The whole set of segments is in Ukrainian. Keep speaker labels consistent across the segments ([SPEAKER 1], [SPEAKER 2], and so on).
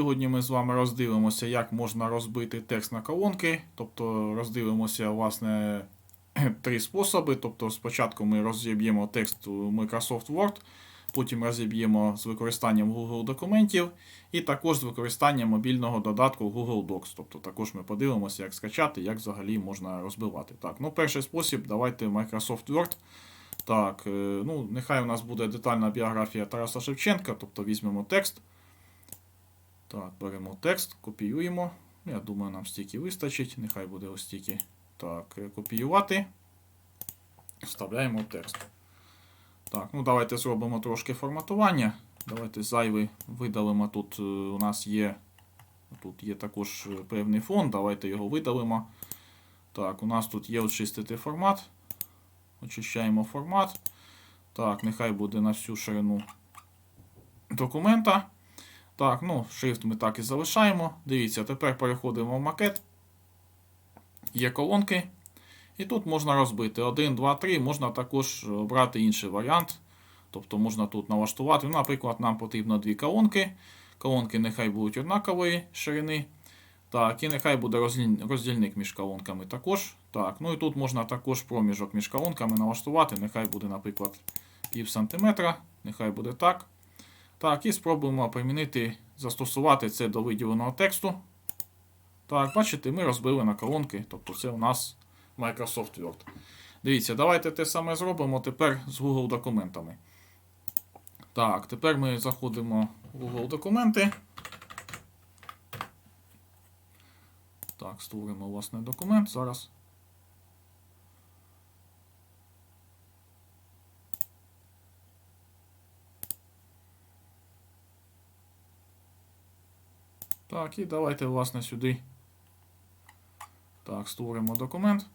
[SPEAKER 1] Сьогодні ми з вами роздивимося, як можна розбити текст на колонки. Тобто роздивимося, власне, три способи. Тобто, спочатку ми розіб'ємо текст у Microsoft Word, потім розіб'ємо з використанням Google документів, і також з використанням мобільного додатку Google Docs. Тобто також ми подивимося, як скачати, як взагалі можна розбивати. Так, ну перший спосіб, давайте Microsoft Word. Так, е, ну, нехай у нас буде детальна біографія Тараса Шевченка, тобто візьмемо текст. Так, беремо текст, копіюємо. Я думаю, нам стільки вистачить. Нехай буде ось стільки. Так, е, копіювати. Вставляємо текст. Так, ну давайте зробимо трошки форматування. Давайте зайвий видалимо. Тут е, у нас є. Тут є також е, певний фон. Давайте його видалимо. Так, у нас тут є очистити формат. Очищаємо формат. Так, нехай буде на всю ширину документа. Так, ну, шрифт ми так і залишаємо. Дивіться, тепер переходимо в макет. Є колонки. І тут можна розбити 1, 2, 3. Можна також обрати інший варіант. Тобто можна тут налаштувати. Наприклад, нам потрібно дві колонки. Колонки нехай будуть однакової ширини. Так, і нехай буде роздільник між колонками також. Так, ну і тут можна також проміжок між колонками налаштувати. Нехай буде, наприклад, пів сантиметра. Нехай буде так. Так, і спробуємо примінити, застосувати це до виділеного тексту. Так, бачите, ми розбили на колонки, тобто це у нас Microsoft Word. Дивіться, давайте те саме зробимо тепер з Google документами. Так, тепер ми заходимо в Google документи. Так, створимо власне документ зараз. Так, і давайте, власне, сюди. Так, створимо документ.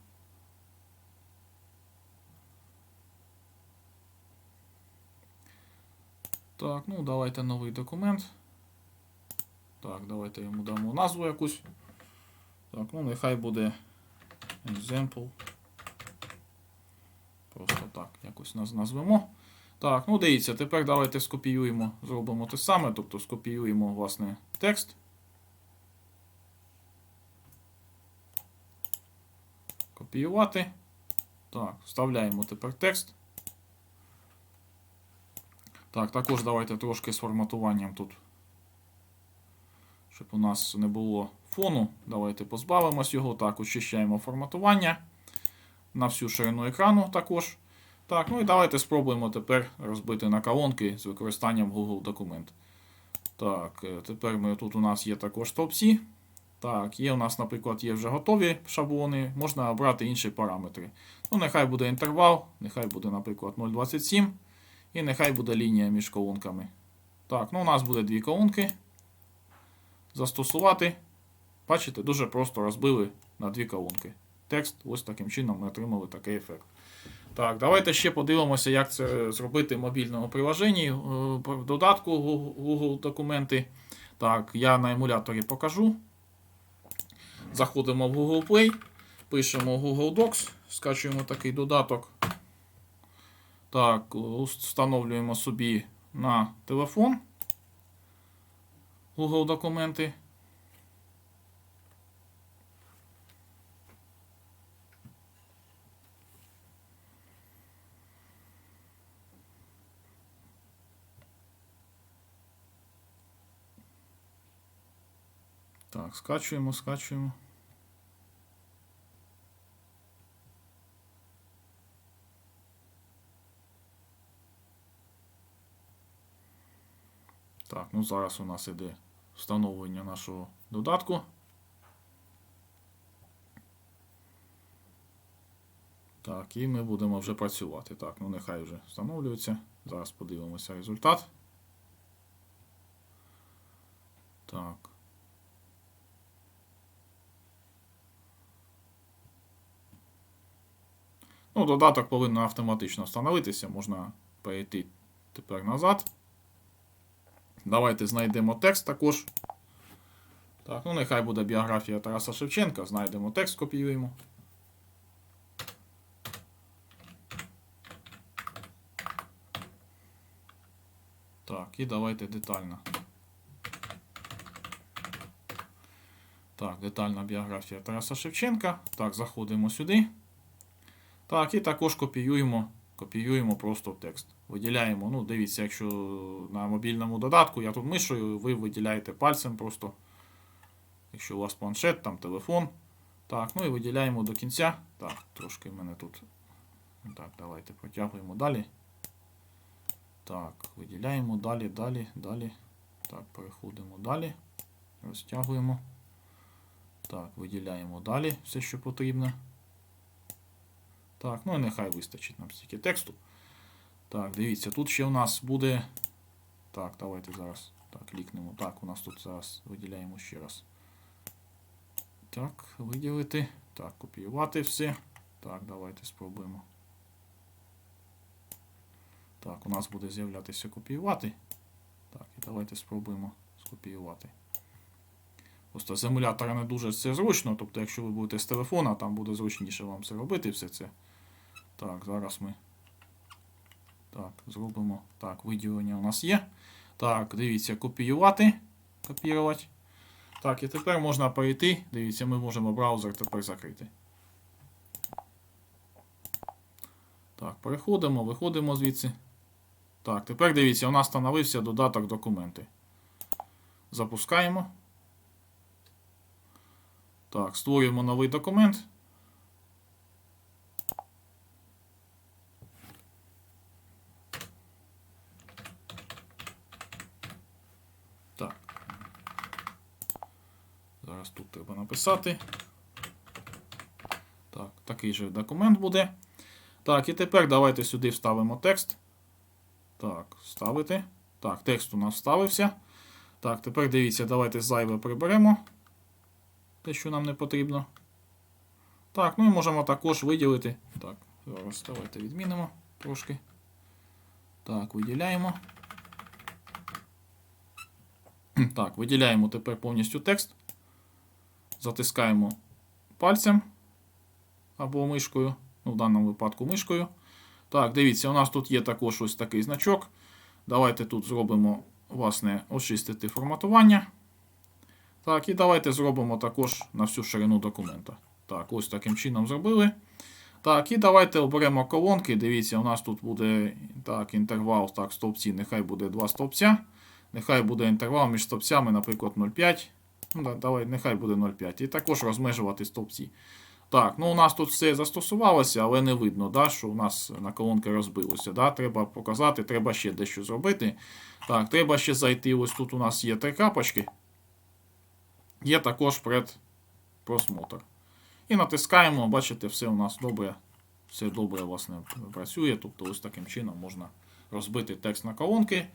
[SPEAKER 1] Так, ну давайте новий документ. Так, давайте йому дамо назву якусь. Так, ну нехай буде example. Просто так, якось наз- назвемо. Так, ну дивіться, тепер давайте скопіюємо, зробимо те саме, тобто скопіюємо, власне, текст. Копіювати. Так, вставляємо тепер текст. Так, також давайте трошки з форматуванням тут. Щоб у нас не було фону. Давайте позбавимось його. Так, очищаємо форматування. На всю ширину екрану також. Так, ну і давайте спробуємо тепер розбити на колонки з використанням Google документ. Так, е, тепер ми тут у нас є також стовпці. Так, є у нас, наприклад, є вже готові шаблони, можна обрати інші параметри. Ну, нехай буде інтервал, нехай буде, наприклад, 0,27. І нехай буде лінія між колонками. Так, ну у нас буде дві колонки. Застосувати. Бачите, дуже просто розбили на дві колонки. Текст, ось таким чином ми отримали такий ефект. Так, давайте ще подивимося, як це зробити в мобільному приложенні е, в додатку Google документи. Так, я на емуляторі покажу. Заходимо в Google Play, пишемо Google Docs, скачуємо такий додаток. Так, встановлюємо собі на телефон Google документи. Так, скачуємо, скачуємо. Так, ну зараз у нас іде встановлення нашого додатку. Так, і ми будемо вже працювати. Так, ну нехай вже встановлюється. Зараз подивимося результат. Так. Ну, додаток повинен автоматично встановитися, можна перейти тепер назад. Давайте знайдемо текст також. Так, ну нехай буде біографія Тараса Шевченка. Знайдемо текст, копіюємо. Так, і давайте детально. Так, детальна біографія Тараса Шевченка. Так, заходимо сюди. Так, і також копіюємо, копіюємо просто текст. Виділяємо. Ну, дивіться, якщо на мобільному додатку, я тут мишою, ви виділяєте пальцем просто. Якщо у вас планшет, там телефон. Так, ну і виділяємо до кінця. Так, трошки мене тут. Так, давайте протягуємо далі. Так, виділяємо далі, далі, далі. Так, переходимо далі. Розтягуємо. Так, виділяємо далі все, що потрібно. Так, ну і нехай вистачить нам стільки тексту. Так, дивіться, тут ще у нас буде. Так, давайте зараз так, клікнемо. Так, у нас тут зараз виділяємо ще раз. Так, виділити. Так, копіювати все. Так, давайте спробуємо. Так, у нас буде з'являтися копіювати. Так, і давайте спробуємо скопіювати. Просто з емулятора не дуже це зручно. Тобто, якщо ви будете з телефона, там буде зручніше вам це робити все це. Так, зараз ми. Так, зробимо. Так, виділення у нас є. Так, дивіться, копіювати. Копірувати. Так, і тепер можна перейти. Дивіться, ми можемо браузер тепер закрити. Так, переходимо, виходимо звідси. Так, тепер дивіться, у нас встановився додаток документи. Запускаємо. Так, створюємо новий документ. Тут треба написати. Так, такий же документ буде. Так, і тепер давайте сюди вставимо текст. Так, ставити. Так, текст у нас вставився. Так, тепер дивіться, давайте зайве приберемо. Те, що нам не потрібно. Так, ну і можемо також виділити. Так, зараз давайте відмінимо трошки. Так, виділяємо. Так, виділяємо тепер повністю текст. Затискаємо пальцем або мишкою. Ну, в даному випадку мишкою. Так, дивіться, у нас тут є також ось такий значок. Давайте тут зробимо, власне, очистити форматування. Так, і давайте зробимо також на всю ширину документа. Так, ось таким чином зробили. Так, і давайте оберемо колонки. Дивіться, у нас тут буде так, інтервал, так, стовпці, нехай буде 2 стовпця. Нехай буде інтервал між стовпцями, наприклад, 0,5. Ну, да, давай, нехай буде 0,5. І також розмежувати стовпці. Так, ну у нас тут все застосувалося, але не видно, да, що у нас на колонки розбилося. Да? Треба показати, треба ще дещо зробити. Так, треба ще зайти. Ось тут у нас є три крапочки. Є також предпросмотр. І натискаємо, бачите, все у нас добре. Все добре власне, працює. Тобто ось таким чином можна розбити текст на колонки.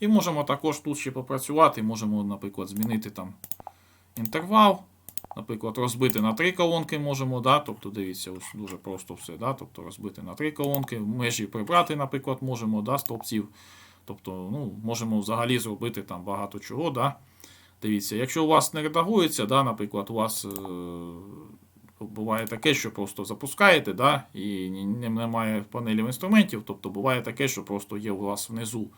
[SPEAKER 1] І можемо також тут ще попрацювати. Можемо, наприклад, змінити там інтервал. Наприклад, розбити на три колонки можемо, да? тобто дивіться, ось дуже просто все. Да? Тобто розбити на три колонки, межі прибрати, наприклад, можемо да, стовпців. Тобто, ну, можемо взагалі зробити там багато чого. Да? Дивіться, якщо у вас не редагується, да, наприклад, у вас е- буває таке, що просто запускаєте, да, і немає панелів інструментів, тобто буває таке, що просто є у вас внизу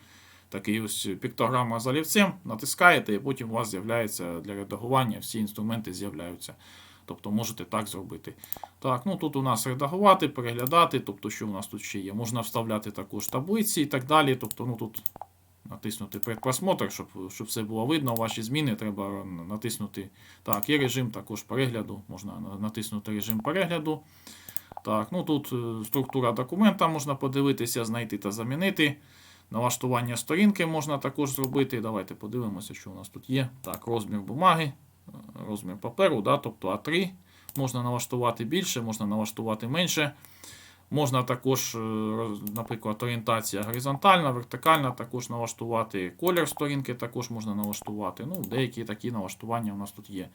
[SPEAKER 1] такий ось піктограма з олівцем, натискаєте, і потім у вас з'являється для редагування, всі інструменти з'являються. Тобто можете так зробити. Так, ну тут у нас редагувати, переглядати, тобто, що у нас тут ще є. Можна вставляти також таблиці і так далі. Тобто, ну тут натиснути предпросмотр, щоб щоб все було видно. Ваші зміни треба натиснути. Так, є режим також перегляду. Можна натиснути режим перегляду. Так, ну тут е, структура документа можна подивитися, знайти та замінити. Налаштування сторінки можна також зробити. Давайте подивимося, що у нас тут є. Так, розмір бумаги, розмір паперу, да, тобто А3. Можна налаштувати більше, можна налаштувати менше. Можна також, е, наприклад, орієнтація горизонтальна, вертикальна, також налаштувати. Колір сторінки також можна налаштувати. Ну, Деякі такі налаштування у нас тут є.